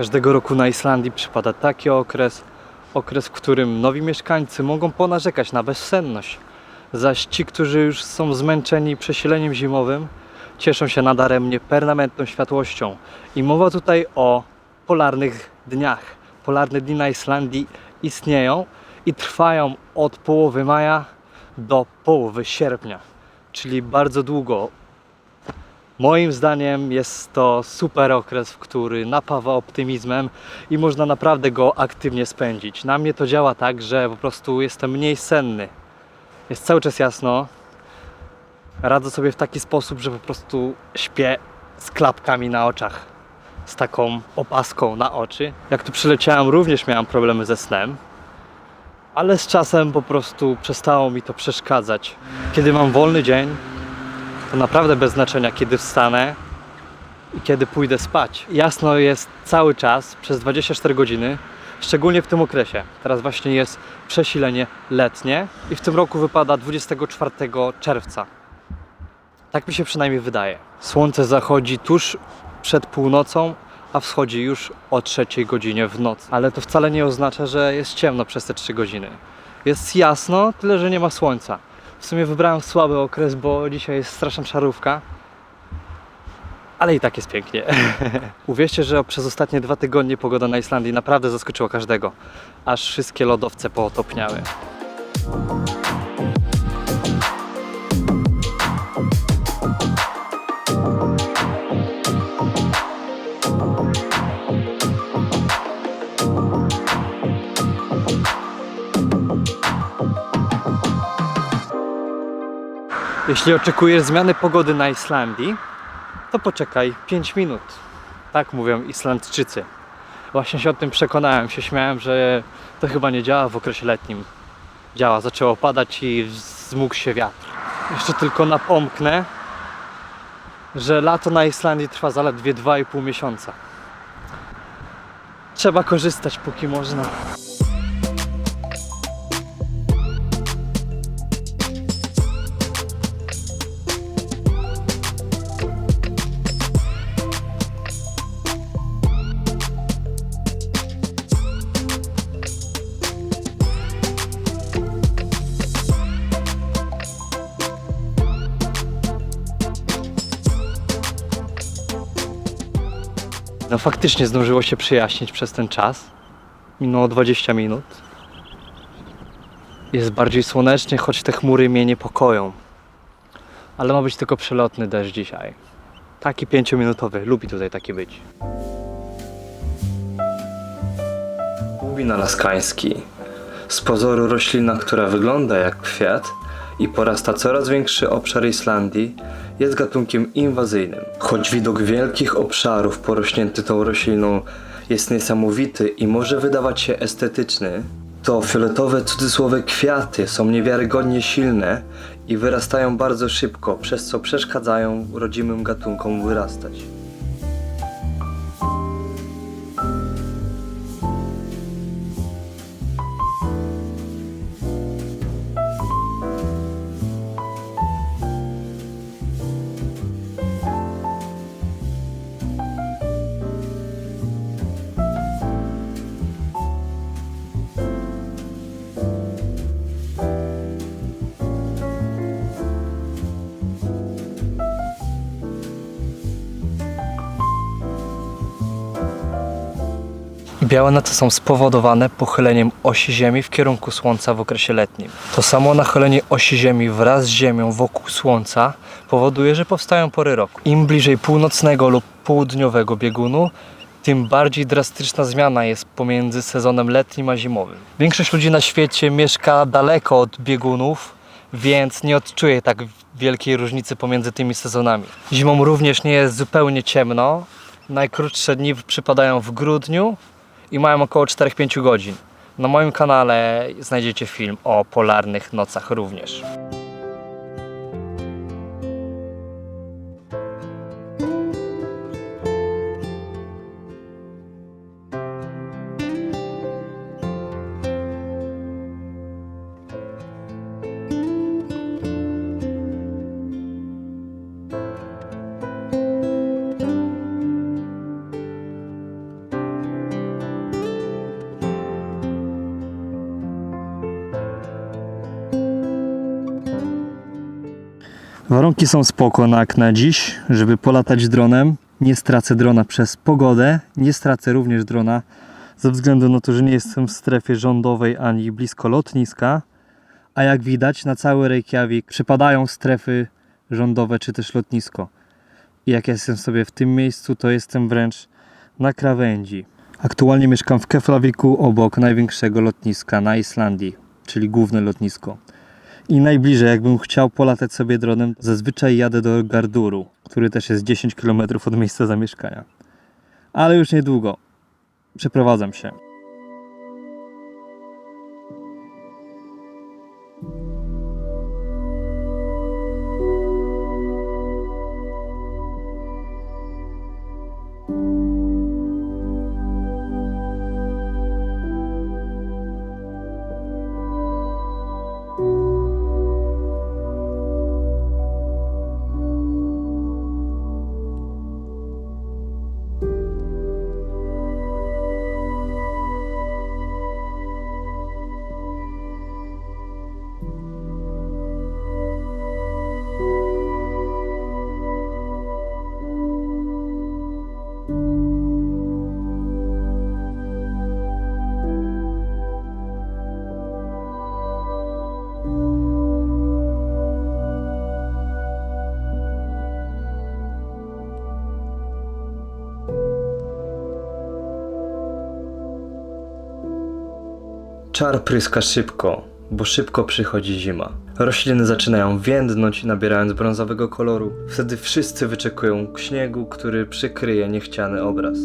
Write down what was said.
Każdego roku na Islandii przypada taki okres, okres, w którym nowi mieszkańcy mogą ponarzekać na bezsenność, zaś ci, którzy już są zmęczeni przesileniem zimowym, cieszą się nadaremnie permanentną światłością. I mowa tutaj o polarnych dniach. Polarne dni na Islandii istnieją i trwają od połowy maja do połowy sierpnia, czyli bardzo długo. Moim zdaniem jest to super okres, który napawa optymizmem i można naprawdę go aktywnie spędzić. Na mnie to działa tak, że po prostu jestem mniej senny. Jest cały czas jasno. Radzę sobie w taki sposób, że po prostu śpię z klapkami na oczach, z taką opaską na oczy. Jak tu przyleciałem, również miałem problemy ze snem, ale z czasem po prostu przestało mi to przeszkadzać. Kiedy mam wolny dzień, to naprawdę bez znaczenia, kiedy wstanę i kiedy pójdę spać. Jasno jest cały czas, przez 24 godziny, szczególnie w tym okresie. Teraz właśnie jest przesilenie letnie i w tym roku wypada 24 czerwca. Tak mi się przynajmniej wydaje. Słońce zachodzi tuż przed północą, a wschodzi już o trzeciej godzinie w nocy. Ale to wcale nie oznacza, że jest ciemno przez te 3 godziny. Jest jasno, tyle że nie ma słońca. W sumie wybrałem słaby okres, bo dzisiaj jest straszna szarówka. Ale i tak jest pięknie. Uwierzcie, że przez ostatnie dwa tygodnie pogoda na Islandii naprawdę zaskoczyła każdego. Aż wszystkie lodowce pootopniały. Jeśli oczekujesz zmiany pogody na Islandii, to poczekaj 5 minut. Tak mówią Islandczycy. Właśnie się o tym przekonałem, się śmiałem, że to chyba nie działa w okresie letnim. Działa, zaczęło padać i zmógł się wiatr. Jeszcze tylko napomknę, że lato na Islandii trwa zaledwie 2,5 miesiąca. Trzeba korzystać póki można. No faktycznie zdążyło się przyjaśnić przez ten czas. Minęło 20 minut. Jest bardziej słonecznie, choć te chmury mnie niepokoją. Ale ma być tylko przelotny deszcz dzisiaj. Taki pięciominutowy, lubi tutaj taki być. Łubin alaskański. Z pozoru roślina, która wygląda jak kwiat i porasta coraz większy obszar Islandii, jest gatunkiem inwazyjnym. Choć widok wielkich obszarów porośnięty tą rośliną jest niesamowity i może wydawać się estetyczny, to fioletowe cudzysłowe kwiaty są niewiarygodnie silne i wyrastają bardzo szybko, przez co przeszkadzają rodzimym gatunkom wyrastać. Białe noce są spowodowane pochyleniem osi Ziemi w kierunku Słońca w okresie letnim. To samo nachylenie osi Ziemi wraz z Ziemią wokół Słońca powoduje, że powstają pory roku. Im bliżej północnego lub południowego biegunu, tym bardziej drastyczna zmiana jest pomiędzy sezonem letnim a zimowym. Większość ludzi na świecie mieszka daleko od biegunów, więc nie odczuje tak wielkiej różnicy pomiędzy tymi sezonami. Zimą również nie jest zupełnie ciemno. Najkrótsze dni przypadają w grudniu i mają około 4-5 godzin. Na moim kanale znajdziecie film o polarnych nocach również. Warunki są spoko na, na dziś, żeby polatać dronem. Nie stracę drona przez pogodę, nie stracę również drona ze względu na to, że nie jestem w strefie rządowej ani blisko lotniska. A jak widać, na cały Reykjavik przypadają strefy rządowe czy też lotnisko. I jak jestem sobie w tym miejscu, to jestem wręcz na krawędzi. Aktualnie mieszkam w Keflaviku obok największego lotniska na Islandii, czyli główne lotnisko. I najbliżej, jakbym chciał polatać sobie dronem, zazwyczaj jadę do Garduru, który też jest 10 km od miejsca zamieszkania. Ale już niedługo. Przeprowadzam się. Czar pryska szybko, bo szybko przychodzi zima. Rośliny zaczynają więdnąć, nabierając brązowego koloru. Wtedy wszyscy wyczekują śniegu, który przykryje niechciany obraz.